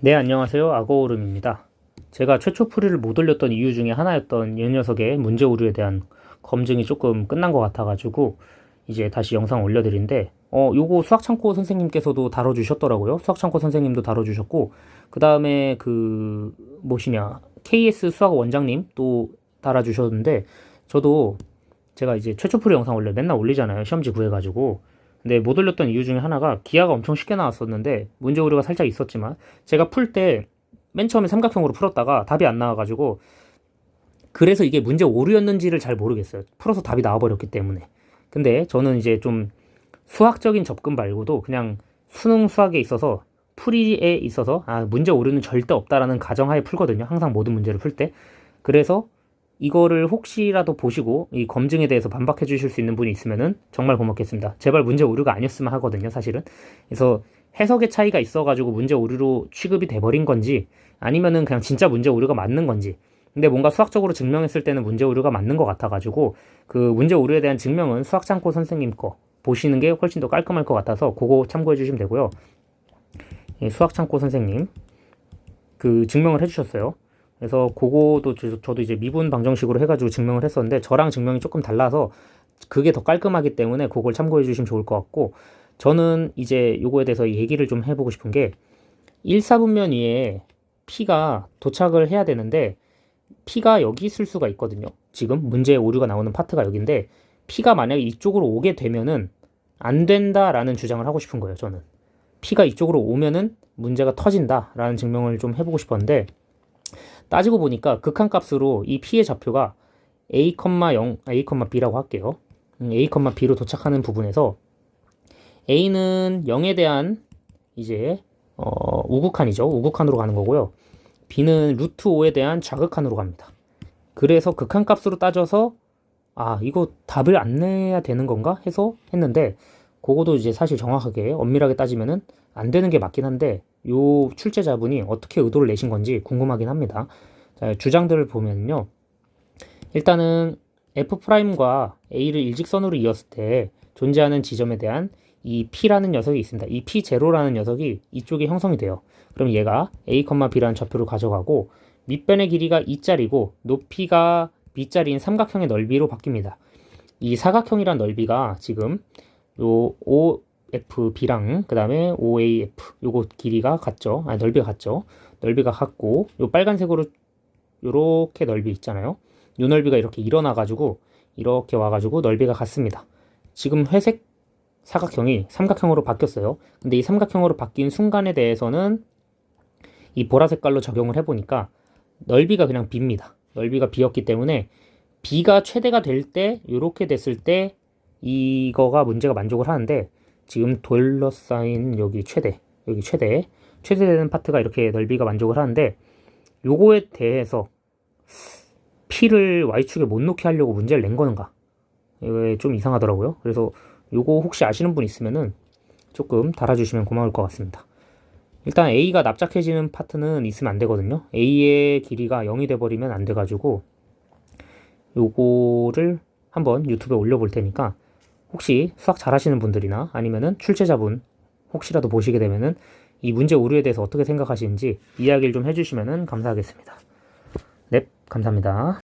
네, 안녕하세요. 악어오름입니다. 제가 최초 풀이를 못 올렸던 이유 중에 하나였던 이 녀석의 문제 오류에 대한 검증이 조금 끝난 것 같아 가지고 이제 다시 영상 올려드린데 어, 요거 수학창고 선생님께서도 다뤄주셨더라고요. 수학창고 선생님도 다뤄주셨고 그 다음에 그 뭐시냐 KS 수학 원장님 또 달아주셨는데 저도 제가 이제 최초 풀이 영상 원래 맨날 올리잖아요. 시험지 구해가지고 근데 못 올렸던 이유 중에 하나가 기하가 엄청 쉽게 나왔었는데 문제 오류가 살짝 있었지만 제가 풀 때 맨 처음에 삼각형으로 풀었다가 답이 안 나와가지고 그래서 이게 문제 오류였는지를 잘 모르겠어요. 풀어서 답이 나와버렸기 때문에. 근데 저는 이제 좀 수학적인 접근 말고도 그냥 수능 수학에 있어서 풀이에 있어서 아 문제 오류는 절대 없다라는 가정하에 풀거든요. 항상 모든 문제를 풀 때. 그래서 이거를 혹시라도 보시고 이 검증에 대해서 반박해 주실 수 있는 분이 있으면은 정말 고맙겠습니다. 제발 문제 오류가 아니었으면 하거든요, 사실은. 그래서 해석의 차이가 있어가지고 문제 오류로 취급이 돼버린 건지 아니면은 그냥 진짜 문제 오류가 맞는 건지. 근데 뭔가 수학적으로 증명했을 때는 문제 오류가 맞는 것 같아가지고 그 문제 오류에 대한 증명은 수학창고 선생님 거 보시는 게 훨씬 더 깔끔할 것 같아서 그거 참고해 주시면 되고요. 예, 수학창고 선생님 그 증명을 해주셨어요. 그래서 그거도 저- 저도 이제 미분 방정식으로 해가지고 증명을 했었는데 저랑 증명이 조금 달라서 그게 더 깔끔하기 때문에 그걸 참고해 주시면 좋을 것 같고 저는 이제 요거에 대해서 얘기를 좀 해보고 싶은 게 1, 4분면 위에 P가 도착을 해야 되는데 P가 여기 있을 수가 있거든요. 지금 문제에 오류가 나오는 파트가 여기인데 P가 만약에 이쪽으로 오게 되면은 안 된다라는 주장을 하고 싶은 거예요. 저는 P가 이쪽으로 오면은 문제가 터진다라는 증명을 좀 해보고 싶었는데 따지고 보니까 극한값으로 이 P의 좌표가 a, 0, a, b라고 할게요. 음, a, b로 도착하는 부분에서 a는 0에 대한 이제 어, 우극한이죠. 우극한으로 가는 거고요. b는 루트 5에 대한 좌극한으로 갑니다. 그래서 극한값으로 따져서 아 이거 답을 안 내야 되는 건가 해서 했는데 그거도 이제 사실 정확하게 엄밀하게 따지면은 안 되는 게 맞긴 한데 요 출제자분이 어떻게 의도를 내신 건지 궁금하긴 합니다. 자, 주장들을 보면요. 일단은 F'과 A를 일직선으로 이었을 때 존재하는 지점에 대한 이 P라는 녀석이 있습니다. 이 P0라는 녀석이 이쪽에 형성이 돼요. 그럼 얘가 A, B라는 좌표를 가져가고 밑변의 길이가 2짜리고 높이가 B짜리인 삼각형의 넓이로 바뀝니다. 이 사각형이란 넓이가 지금 요 OFB랑 그 다음에 OAF 요거 길이가 같죠? 아니 넓이가 같죠? 넓이가 같고 요 빨간색으로 요렇게 넓이 있잖아요. 요 넓이가 이렇게 일어나 가지고 이렇게 와 가지고 넓이가 같습니다. 지금 회색 사각형이 삼각형으로 바뀌었어요. 근데 이 삼각형으로 바뀐 순간에 대해서는 이 보라 색깔로 적용을 해 보니까 넓이가 그냥 B입니다. 넓이가 B였기 때문에 B가 최대가 될때 요렇게 됐을 때 이거가 문제가 만족을 하는데 지금 돌러 사인 여기 최대 여기 최대 최대되는 파트가 이렇게 넓이가 만족을 하는데 요거에 대해서 P를 Y축에 못 놓게 하려고 문제를 낸 거는가? 이게 좀 이상하더라고요. 그래서 요거 혹시 아시는 분 있으면은 조금 달아주시면 고마울 것 같습니다. 일단 A가 납작해지는 파트는 있으면 안 되거든요. A의 길이가 0이 돼버리면 안 돼가지고 요거를 한번 유튜브에 올려볼 테니까 혹시 수학 잘하시는 분들이나 아니면은 출제자분 혹시라도 보시게 되면은 이 문제 오류에 대해서 어떻게 생각하시는지 이야기를 좀 해주시면은 감사하겠습니다. 네, 감사합니다.